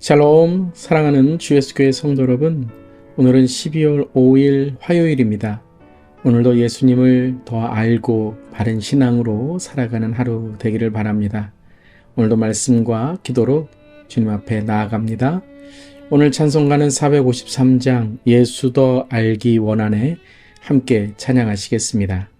샬롬 사랑하는 주 예수교회 성도 여러분 오늘은 12월 5일 화요일입니다. 오늘도 예수님을 더 알고 바른 신앙으로 살아가는 하루 되기를 바랍니다. 오늘도 말씀과 기도로 주님 앞에 나아갑니다. 오늘 찬송가는 453장 예수 더 알기 원하네 함께 찬양하시겠습니다.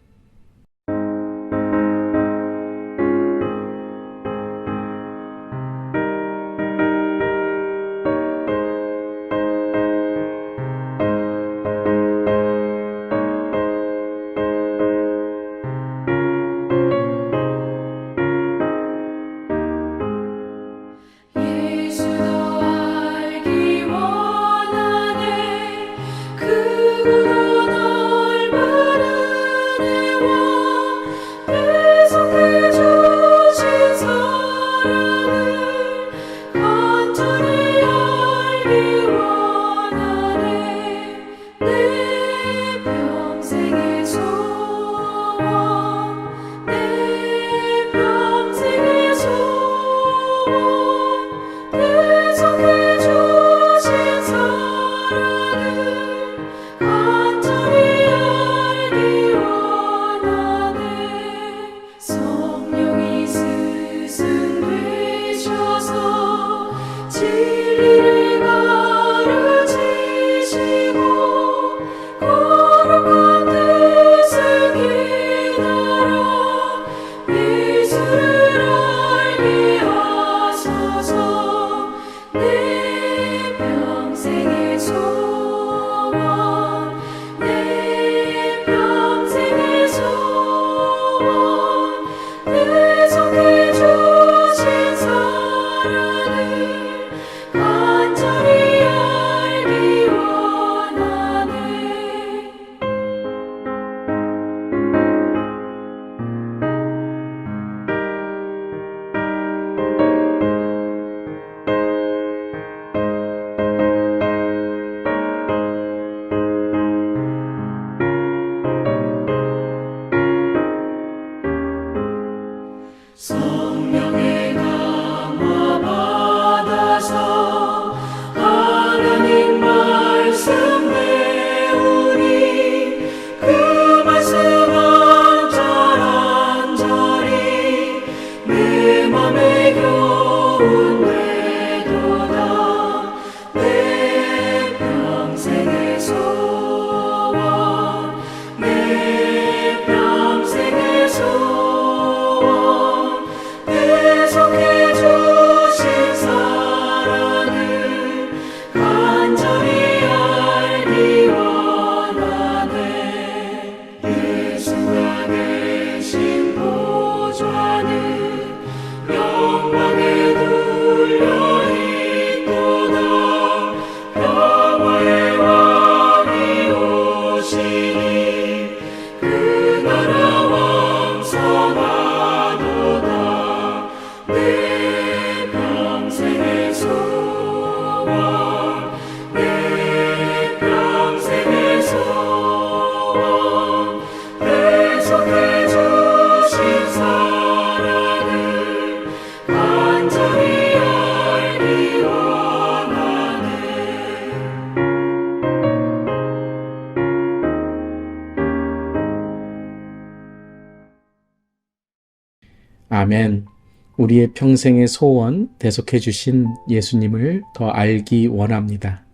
우리의 평생의 소원 대속해 주신 예수님을 더 알기 원합니다.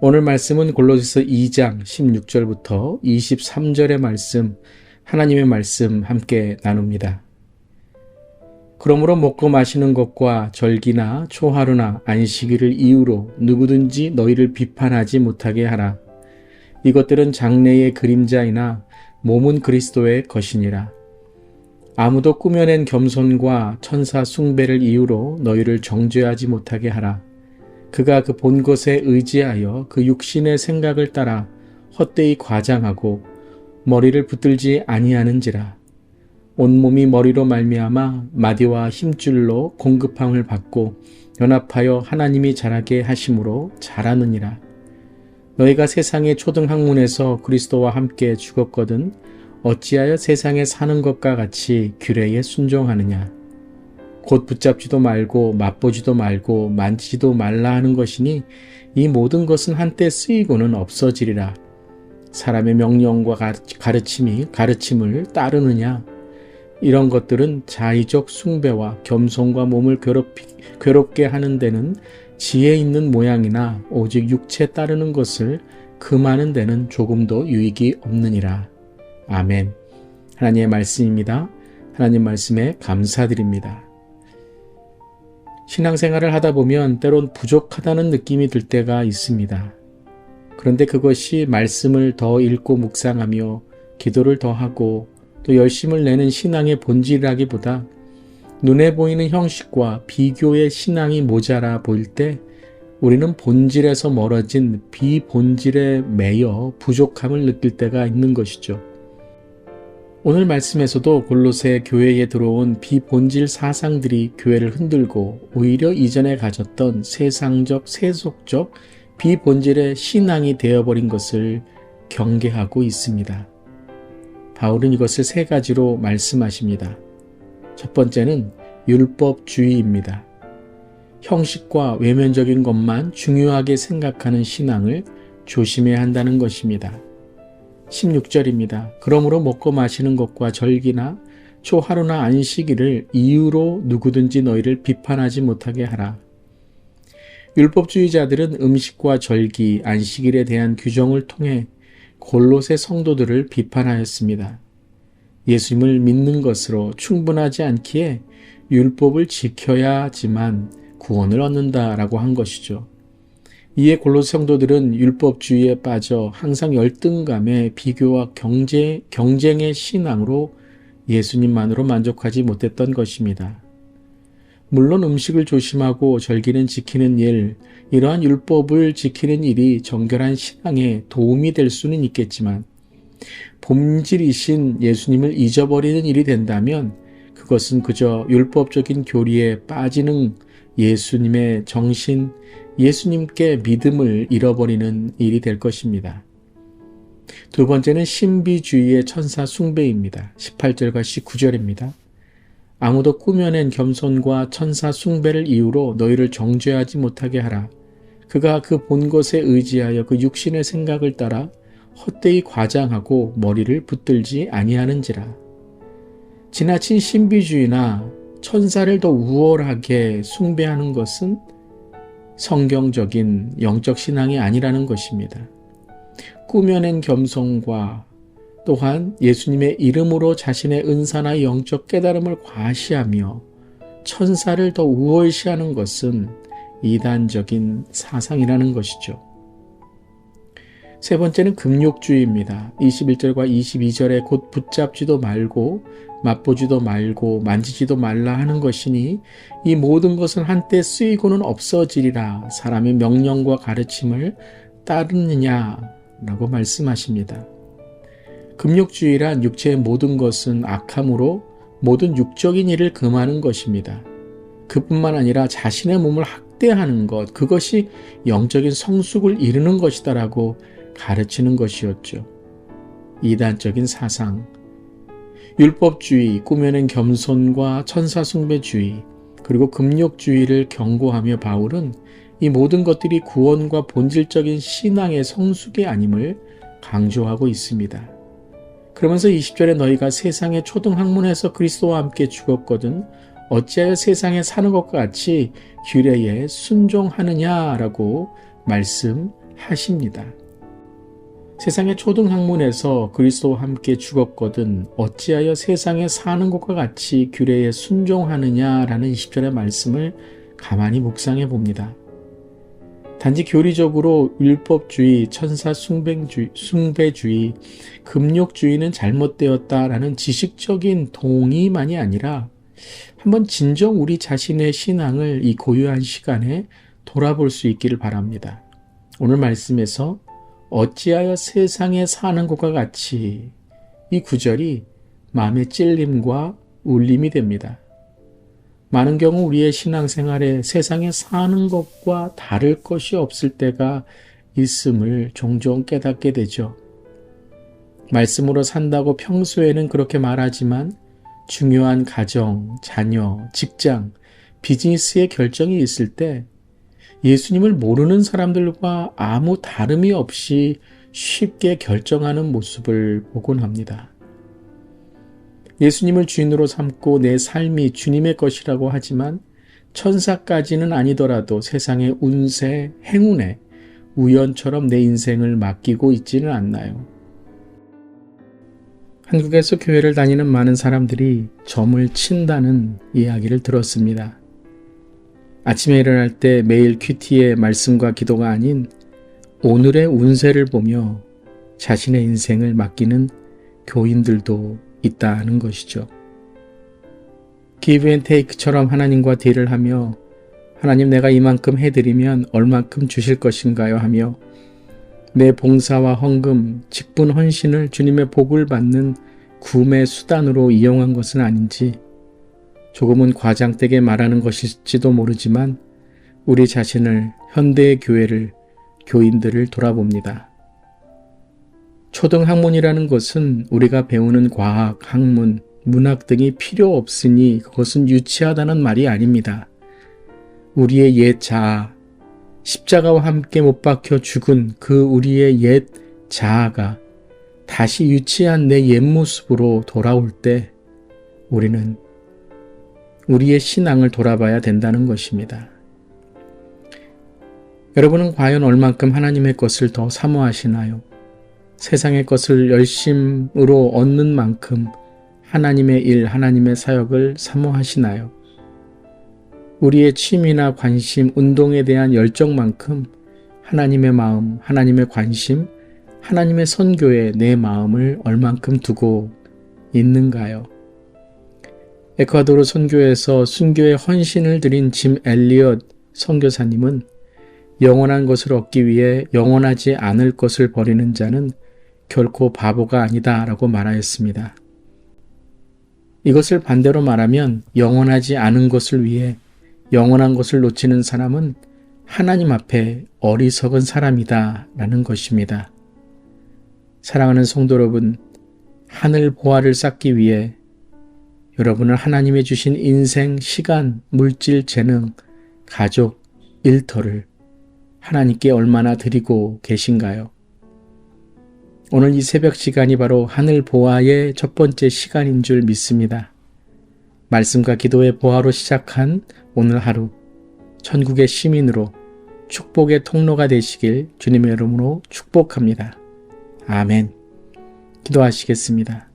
오늘 말씀은 골로새서 2장 16절부터 23절의 말씀 하나님의 말씀 함께 나눕니다. 그러므로 먹고 마시는 것과 절기나 초하루나 안식일을 이유로 누구든지 너희를 비판하지 못하게 하라. 이것들은 장래의 그림자이나 몸은 그리스도의 것이니라. 아무도 꾸며낸 겸손과 천사 숭배를 이유로 너희를 정죄하지 못하게 하라. 그가 그 본 것에 의지하여 그 육신의 생각을 따라 헛되이 과장하고 머리를 붙들지 아니하는지라. 온몸이 머리로 말미암아 마디와 힘줄로 공급함을 받고 연합하여 하나님이 자라게 하심으로 자라느니라. 너희가 세상의 초등 학문에서 그리스도와 함께 죽었거든 어찌하여 세상에 사는 것과 같이 규례에 순종하느냐? 곧 붙잡지도 말고 맛보지도 말고 만지지도 말라 하는 것이니 이 모든 것은 한때 쓰이고는 없어지리라. 사람의 명령과 가르침이 가르침을 따르느냐? 이런 것들은 자의적 숭배와 겸손과 몸을 괴롭히, 괴롭게 하는 데는 지혜 있는 모양이나 오직 육체 따르는 것을 금하는 데는 조금도 유익이 없느니라. 아멘. 하나님의 말씀입니다. 하나님 말씀에 감사드립니다. 신앙생활을 하다 보면 때론 부족하다는 느낌이 들 때가 있습니다. 그런데 그것이 말씀을 더 읽고 묵상하며 기도를 더 하고 또 열심을 내는 신앙의 본질이라기보다 눈에 보이는 형식과 비교의 신앙이 모자라 보일 때 우리는 본질에서 멀어진 비본질에 매여 부족함을 느낄 때가 있는 것이죠. 오늘 말씀에서도 골로새 교회에 들어온 비본질 사상들이 교회를 흔들고 오히려 이전에 가졌던 세상적, 세속적, 비본질의 신앙이 되어버린 것을 경계하고 있습니다. 바울은 이것을 세 가지로 말씀하십니다. 첫 번째는 율법주의입니다. 형식과 외면적인 것만 중요하게 생각하는 신앙을 조심해야 한다는 것입니다. 16절입니다. 그러므로 먹고 마시는 것과 절기나 초하루나 안식일을 이유로 누구든지 너희를 비판하지 못하게 하라. 율법주의자들은 음식과 절기, 안식일에 대한 규정을 통해 골롯의 성도들을 비판하였습니다. 예수님을 믿는 것으로 충분하지 않기에 율법을 지켜야지만 구원을 얻는다라고 한 것이죠. 이에 골로새 성도들은 율법주의에 빠져 항상 열등감에 비교와 경제, 경쟁의 신앙으로 예수님만으로 만족하지 못했던 것입니다. 물론 음식을 조심하고 절기는 지키는 일, 이러한 율법을 지키는 일이 정결한 신앙에 도움이 될 수는 있겠지만, 본질이신 예수님을 잊어버리는 일이 된다면, 그것은 그저 율법적인 교리에 빠지는 예수님의 정신, 예수님께 믿음을 잃어버리는 일이 될 것입니다. 두 번째는 신비주의의 천사 숭배입니다. 18절과 19절입니다. 아무도 꾸며낸 겸손과 천사 숭배를 이유로 너희를 정죄하지 못하게 하라. 그가 그 본 것에 의지하여 그 육신의 생각을 따라 헛되이 과장하고 머리를 붙들지 아니하는지라. 지나친 신비주의나 천사를 더 우월하게 숭배하는 것은 성경적인 영적 신앙이 아니라는 것입니다. 꾸며낸 겸손과 또한 예수님의 이름으로 자신의 은사나 영적 깨달음을 과시하며 천사를 더 우월시하는 것은 이단적인 사상이라는 것이죠. 세 번째는 금욕주의입니다. 21절과 22절에 곧 붙잡지도 말고 맛보지도 말고 만지지도 말라 하는 것이니 이 모든 것은 한때 쓰이고는 없어지리라 사람의 명령과 가르침을 따르느냐라고 말씀하십니다. 금욕주의란 육체의 모든 것은 악함으로 모든 육적인 일을 금하는 것입니다. 그뿐만 아니라 자신의 몸을 학대하는 것, 그것이 영적인 성숙을 이루는 것이다라고 가르치는 것이었죠. 이단적인 사상, 율법주의, 꾸며낸 겸손과 천사숭배주의, 그리고 금욕주의를 경고하며 바울은 이 모든 것들이 구원과 본질적인 신앙의 성숙이 아님을 강조하고 있습니다. 그러면서 20절에 너희가 세상의 초등학문에서 그리스도와 함께 죽었거든 어찌하여 세상에 사는 것과 같이 규례에 순종하느냐라고 말씀하십니다. 세상의 초등학문에서 그리스도와 함께 죽었거든 어찌하여 세상에 사는 것과 같이 규례에 순종하느냐라는 20절의 말씀을 가만히 묵상해 봅니다. 단지 교리적으로 율법주의, 천사 숭배주의, 숭배주의, 금욕주의는 잘못되었다라는 지식적인 동의만이 아니라 한번 진정 우리 자신의 신앙을 이 고요한 시간에 돌아볼 수 있기를 바랍니다. 오늘 말씀에서 어찌하여 세상에 사는 것과 같이 이 구절이 마음의 찔림과 울림이 됩니다. 많은 경우 우리의 신앙생활에 세상에 사는 것과 다를 것이 없을 때가 있음을 종종 깨닫게 되죠. 말씀으로 산다고 평소에는 그렇게 말하지만 중요한 가정, 자녀, 직장, 비즈니스의 결정이 있을 때 예수님을 모르는 사람들과 아무 다름이 없이 쉽게 결정하는 모습을 보곤 합니다. 예수님을 주인으로 삼고 내 삶이 주님의 것이라고 하지만 천사까지는 아니더라도 세상의 운세, 행운에 우연처럼 내 인생을 맡기고 있지는 않나요? 한국에서 교회를 다니는 많은 사람들이 점을 친다는 이야기를 들었습니다. 아침에 일어날 때 매일 큐티의 말씀과 기도가 아닌 오늘의 운세를 보며 자신의 인생을 맡기는 교인들도 있다는 것이죠. 기브 앤 테이크처럼 하나님과 딜을 하며 하나님 내가 이만큼 해드리면 얼만큼 주실 것인가요 하며 내 봉사와 헌금, 직분 헌신을 주님의 복을 받는 구매 수단으로 이용한 것은 아닌지 조금은 과장되게 말하는 것일지도 모르지만 우리 자신을 현대의 교회를 교인들을 돌아봅니다. 초등 학문이라는 것은 우리가 배우는 과학, 학문, 문학 등이 필요 없으니 그것은 유치하다는 말이 아닙니다. 우리의 옛 자아, 십자가와 함께 못 박혀 죽은 그 우리의 옛 자아가 다시 유치한 내 옛 모습으로 돌아올 때 우리는 우리의 신앙을 돌아봐야 된다는 것입니다. 여러분은 과연 얼만큼 하나님의 것을 더 사모하시나요? 세상의 것을 열심으로 얻는 만큼 하나님의 일, 하나님의 사역을 사모하시나요? 우리의 취미나 관심, 운동에 대한 열정만큼 하나님의 마음, 하나님의 관심, 하나님의 선교에 내 마음을 얼만큼 두고 있는가요? 에콰도르 선교에서 순교의 헌신을 드린 짐 엘리엇 선교사님은 영원한 것을 얻기 위해 영원하지 않을 것을 버리는 자는 결코 바보가 아니다 라고 말하였습니다. 이것을 반대로 말하면 영원하지 않은 것을 위해 영원한 것을 놓치는 사람은 하나님 앞에 어리석은 사람이다 라는 것입니다. 사랑하는 성도 여러분, 하늘 보화를 쌓기 위해 여러분은 하나님의 주신 인생, 시간, 물질, 재능, 가족, 일터를 하나님께 얼마나 드리고 계신가요? 오늘 이 새벽 시간이 바로 하늘 보화의 첫 번째 시간인 줄 믿습니다. 말씀과 기도의 보화로 시작한 오늘 하루, 천국의 시민으로 축복의 통로가 되시길 주님의 이름으로 축복합니다. 아멘. 기도하시겠습니다.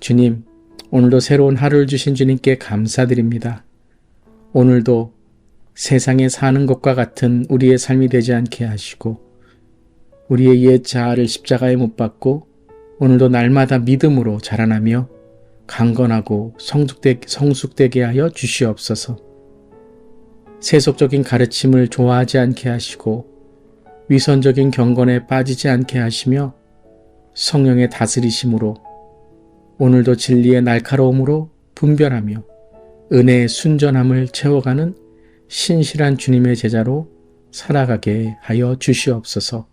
주님, 오늘도 새로운 하루를 주신 주님께 감사드립니다. 오늘도 세상에 사는 것과 같은 우리의 삶이 되지 않게 하시고, 우리의 옛 자아를 십자가에 못 박고, 오늘도 날마다 믿음으로 자라나며 강건하고 성숙되, 성숙되게 하여 주시옵소서. 세속적인 가르침을 좋아하지 않게 하시고, 위선적인 경건에 빠지지 않게 하시며, 성령의 다스리심으로 오늘도 진리의 날카로움으로 분별하며 은혜의 순전함을 채워가는 신실한 주님의 제자로 살아가게 하여 주시옵소서.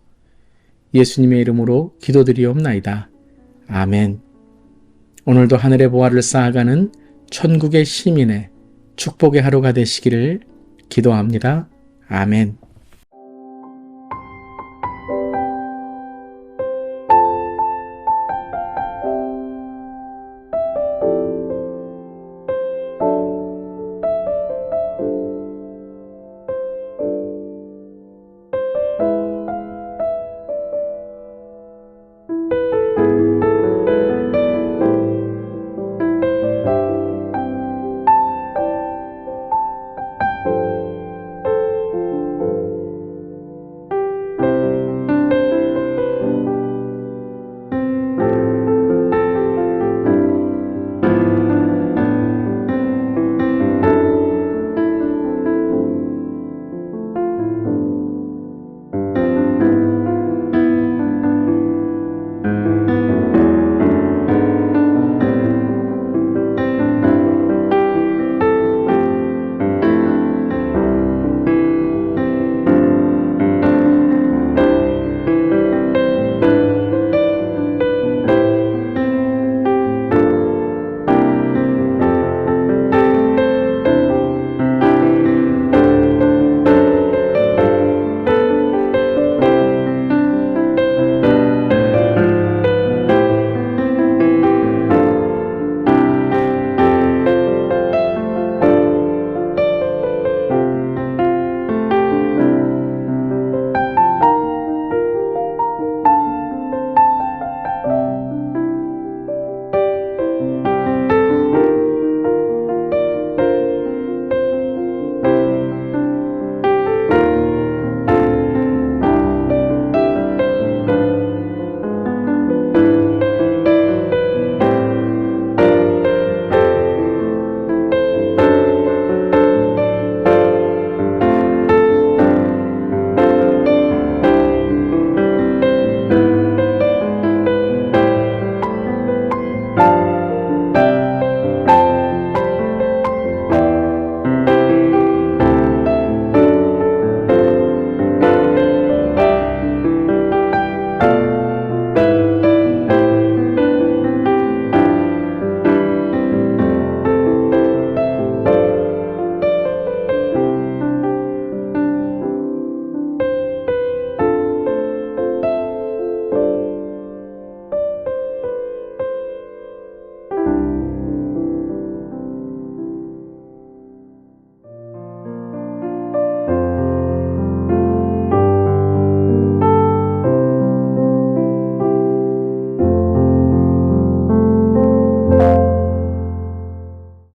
예수님의 이름으로 기도드리옵나이다. 아멘. 오늘도 하늘의 보화를 쌓아가는 천국의 시민의 축복의 하루가 되시기를 기도합니다. 아멘.